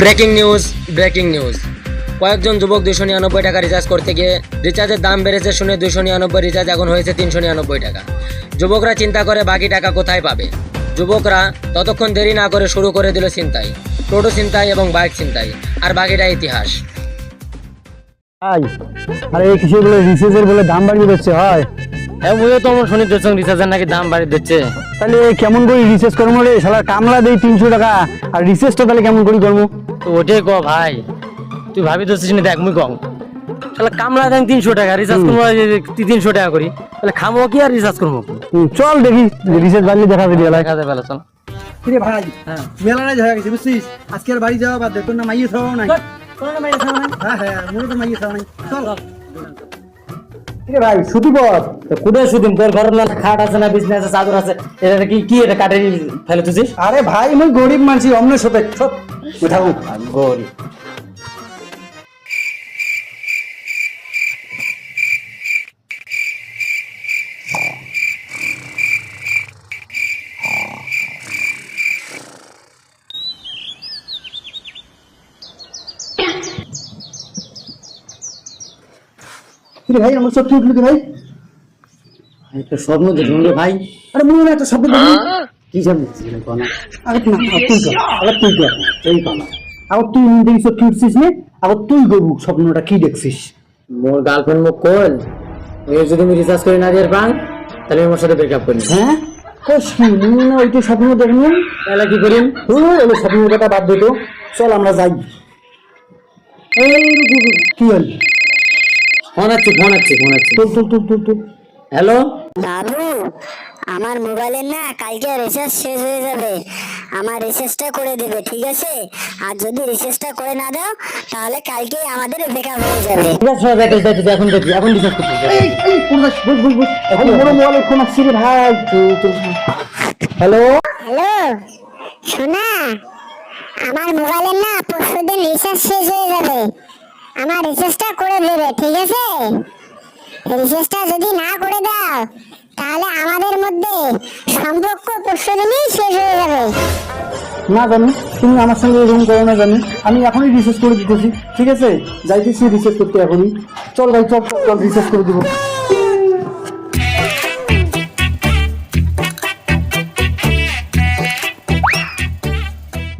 Breaking news breaking news. কয়েকজন যুবক দুশো নিরানব্বই টাকা রিচার্জ করতে গিয়ে রিচার্জের দাম বেড়েছে শুনে দুশো নিরানব্বই রিচার্জ এখন হয়েছে তিনশো নিরানব্বই টাকা। যুবকরা চিন্তা করে বাকি টাকা কোথায় পাবে? যুবকরা ততক্ষণ দেরি না করে শুরু করে দিল চিন্তাই টোটো চিন্তাই এবং বাইক চিন্তাই আর বাকিটা ইতিহাস। আরে এই কিসের বলে রিচার্জের বলে দাম বাড়িয়ে দিচ্ছে হয় হ্যাঁ মুইও তো আমার শুনি দিচ্ছ রিচার্জের নাকি দাম বাড়িয়ে দিচ্ছে। তাহলে কেমন করে রিচার্জ করব রে? শালা কামলা দেই তিনশো টাকা। আর রিচার্জটা তাহলে কেমন করে করব? তো ওটাই ক ভাই তুই ভাবি তো না দেখ মুই কম। তাহলে কামলা দেন তিনশো টাকা রিচার্জ করব তিনশো টাকা করি। তাহলে খামো কি আর রিচার্জ করব? চল দেখি রিচার্জ বাড়লে দেখা যাবে এলাকায় দেখা যাবে চল। কিরে ভাই মেলা নাই হয়ে গেছে বুঝছিস? আজকে আর বাড়ি যাওয়া বাদ দে তোর না মাইয়ে খাওয়াও নাই। হ্যাঁ হ্যাঁ মনে তো মাইয়ে খাওয়া নাই। চল। ভাই তোর ঘর না খাট আছে না বিছনা আছে চাদর আছে এটা কি কি এটা কাটে ফেলে তুই আরে ভাই মুই গরিব মানুষ অন্য সাথে সব গরিব। ভাই আমার উঠল কি ভাই। একটা স্বপ্ন রে ভাই। আরে মনে হয় একটা দেখলি কি আরে তুই তুই কর আরে তুই কর এই কানা আবার তুই নিজে দেখি সত্যি উঠছিস নে আবার তুই গবু স্বপ্নটা কি দেখছিস? মোর গার্লফ্রেন্ড ওই যদি আমি করে না দিয়ে পান তাহলে আমি ওর সাথে ব্রেকআপ করি। হ্যাঁ? মনে হয় ওইটা স্বপ্ন তাহলে কি করি? ও এলো স্বপ্নের কথা বাদ দিত চল আমরা যাই। এই কি হল? ফোন আছে ফোন আছে ফোন আছে। তুল তুল তুল তুল তুল। হ্যালো? বাবু আমার মোবাইলের না কালকে রিচার্জ শেষ হয়ে যাবে। আমার রিচার্জটা করে দেবে ঠিক আছে? আর যদি রিচার্জটা করে না দাও তাহলে কালকে আমাদের বেকার হয়ে যাবে। ঠিক আছে সবাই দেখি এখন দেখি এখন রিচার্জ করতে যাই। এই এই পূর্বাস বল বল বল এখন বড় মোবাইলে ফোন আসছে রে ভাই। হ্যালো? হ্যালো শোনা আমার মোবাইলের না পরশু দিন রিচার্জ শেষ হয়ে যাবে। আমার রিচার্জটা করে দেবে ঠিক আছে? রিচার্জটা যদি না করে দাও তাহলে আমাদের মধ্যে সম্পর্ক পরশু দিনই শেষ হয়ে যাবে। না জানি তুমি আমার সঙ্গে এরকম করো না জানি। আমি এখনই রিসার্চ করে দিতেছি ঠিক আছে? যাইতেছি রিসার্চ করতে এখনই। চল ভাই চল চল, রিসার্চ করে দিব।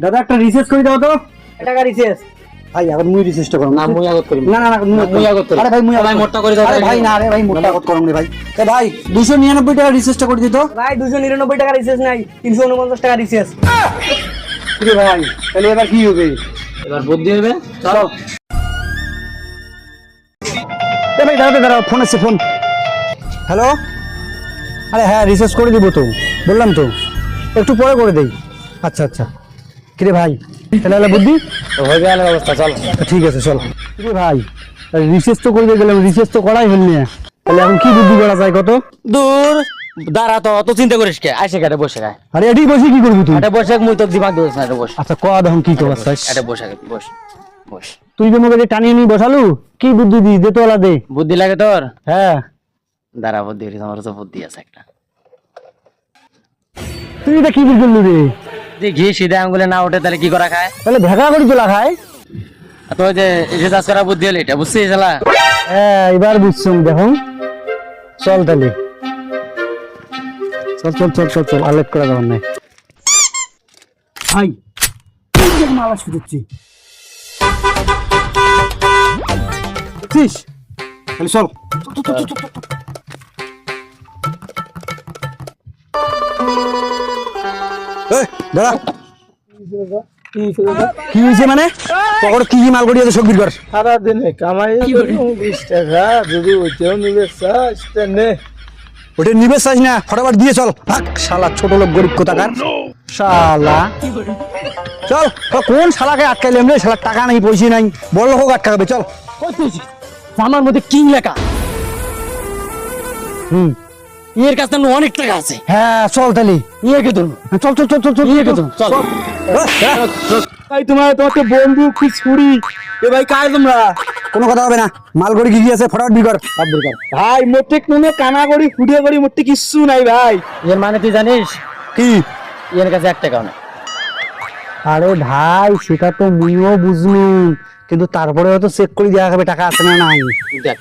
দাদা একটা রিসার্চ করে দাও তো। টাকা রিচার্জ ভাই এখন মুই রিসার্চটা করো না মুই আগত করি না না না মুই- আগত করি। আরে ভাই মুই ভাই, আগত মোটা করে দাও, আরে ভাই। না আরে ভাই মোটা আগত রে ভাই। এ ভাই দুশো নিরানব্বই টাকা রিসার্চটা করে দিত। ভাই দুশো নিরানব্বই টাকা রিচার্জ নাই তিনশো উনপঞ্চাশ টাকা রিচার্জ রে ভাই তাহলে এবার কি হবে? এবার বুদ্ধি হবে চলো। এ ভাই দাঁড়াতে দাঁড়াও ফোন আছে ফোন হ্যালো আরে হ্যাঁ রিসার্চ করে দিব তো বললাম তো। একটু পরে করে দেই। আচ্ছা আচ্ছা। কিরে ভাই? তাহলে হলো বুদ্ধি? হয়ে গেল অবস্থা চলো। তা ঠিক আছে চল। কিরে ভাই রিসার্চ তো করে গেলাম রিসার্চ তো করাই হল না। তাহলে এখন কি বুদ্ধি করা যায় কত? দূর দাঁড়া তো অত চিন্তা করিস কে? আইসে কেটে বসে গায় আরে এটি বসে কি করবি তুই? এটা বসে মুই তো দিমাগ দিস না এটা বস। আচ্ছা কয়া দেখুন কি এটা বসে বস বস। তুই যে মোবাইলে টানিয়ে নিয়ে বসালু কি বুদ্ধি দিস? দে তোলা দে। বুদ্ধি লাগে তোর? হ্যাঁ। দাঁড়া বুদ্ধি আমার তো বুদ্ধি আছে একটা। তুই এটা কি বুদ্ধি করলু রে? যে ঘি সিধা আঙ্গুলে না ওঠে তাহলে কি করা খায়? তাহলে ভেগা করে তোলা খায়। তো যে রিচার্জ করা বুদ্ধি হলো এটা বুঝছিস শালা? হ্যাঁ এবার বুঝছুম দেখুন। চল তাহলে। চল চল চল চল চল আলেট করা যাবার নাই ভাই মালা শুধুচ্ছি বুঝছিস তাহলে চল। এই, দাঁড়া। কি হয়েছে মানে? পকড় কি কি মাল করিয়ে সবজির কর সারাদিনে কামাই বিশ টাকা যদি ওইটাও নিবে চাস নে। ওটা নিবে চাইস না ফটাফট দিয়ে চল। শালা ছোট লোক গরিব কোথাকার। শালা। চল তো কোন শালাকে আটকাইলাম রে? শালা টাকা নাই পয়সা নাই। বড় লোক আটকাবে চল। আমার মধ্যে কিং লেখা। হুম। এর কাছে অনেক টাকা আছে। হ্যাঁ চল তাহলে। ইয়েকে ধরুন। চল চল চল চল চল ইয়েকে ধরুন। চল। ভাই তোমার তোমাকে বন্ধু কি ছুরি এ ভাই কায় তোমরা? কোনো কথা হবে না। মালগড়ি কি আছে? ফটাফট ভাই মোটে কোনো মোটে কিচ্ছু নাই ভাই। এর মানে তুই জানিস? কি? এর কাছে এক টাকাও নেই। আরে ভাই সেটা তো মুইও বুঝলি কিন্তু তারপরে হয়তো চেক করে দেওয়া হবে টাকা আছে না নাই। দেখ।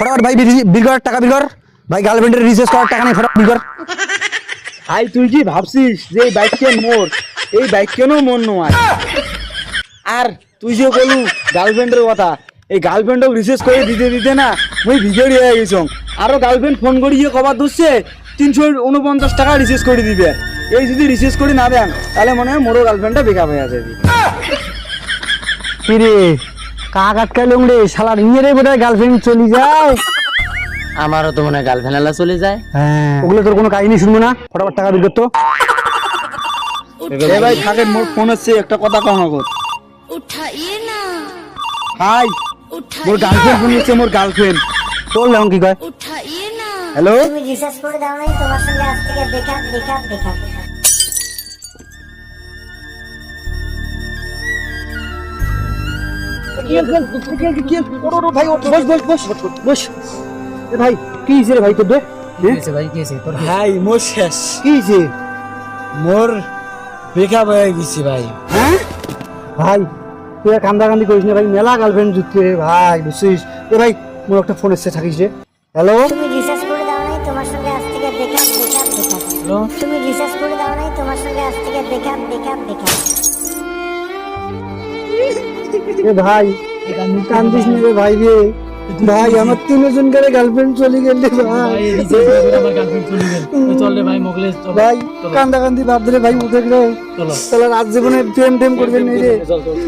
ফটাফট ভাই টাকা বির কর। ভাই গার্লফ্রেন্ডের রিচার্জ করার টাকা নেই ফটাফট কর। ভাই তুই কি ভাবছিস যে এই বাইক কেন মোর? এই বাইক কেন মোর নয়? আর তুই যে বলু গার্লফ্রেন্ডের কথা এই গার্লফ্রেন্ডও রিসেস করে দিতে দিতে না মুই ভিজড়ি হয়ে গেছ। আরও গার্লফ্রেন্ড ফোন করি গিয়ে কবার ধরছে তিনশো উনপঞ্চাশ টাকা রিসেস করে দিবে। এই যদি রিসেস করে না দেন তাহলে মনে হয় মোরও গার্লফ্রেন্ডটা বেকার হয়ে যাবে। কি রে কাক আটকাইলো রে শালার ইয়ে রে বোধহয় গার্লফ্রেন্ড চলে যায় আমারও তো মনে গার্লফ্রেন্ড চলে যায় ওগুলো তোর কোনো কাহিনী শুনব না ফটাফট টাকা বের করতো ভাই থাকেন মোর ফোন হচ্ছে একটা কথা কম আগর উঠাইয়ে না হাই মোর গার্লফ্রেন্ড ফোন হচ্ছে মোর গার্লফ্রেন্ড তোর নাম কি কয় কি কি কি কি কি কি কি কি কি কি কি ভাই কি হয়েছে রে ভাই তোর? ভাই কি হয়েছে তোর ভাই মোর শেষ। কি হয়েছে মোর বেকআপ হয়ে গেছি ভাই। হ্যাঁ? ভাই তুই কান্দা কান্দি করিস না ভাই মেলা গার্লফ্রেন্ড জুটছে রে ভাই বুঝছিস? এ ভাই মোর একটা ফোন এসছে থাকিস রে। হ্যালো তুমি রিসার্চ করে দাও নাই তোমার সঙ্গে আজ থেকে বেকআপ বেকআপ বেকআপ তুমি রিসার্চ করে দাও নাই তোমার সঙ্গে আজ থেকে বেকআপ বেকআপ বেকআপ এ ভাই কান্দিস না রে ভাই রে। ভাই আমার তিনজন করে গার্লফ্রেন্ড চলে গেল রে ভাই। ভাই কান্দা কান্দি বাদ ধরে ভাই উঠে গেল তাহলে রাত জীবনে প্রেম টেম করবেন এই রে।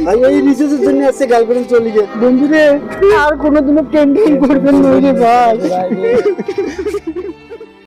ভাই ওই রিসেসের জন্য আছে গার্লফ্রেন্ড চলে গেল। বন্ধু রে আর কোনোদিনও প্রেম টেম করবেন না রে ভাই।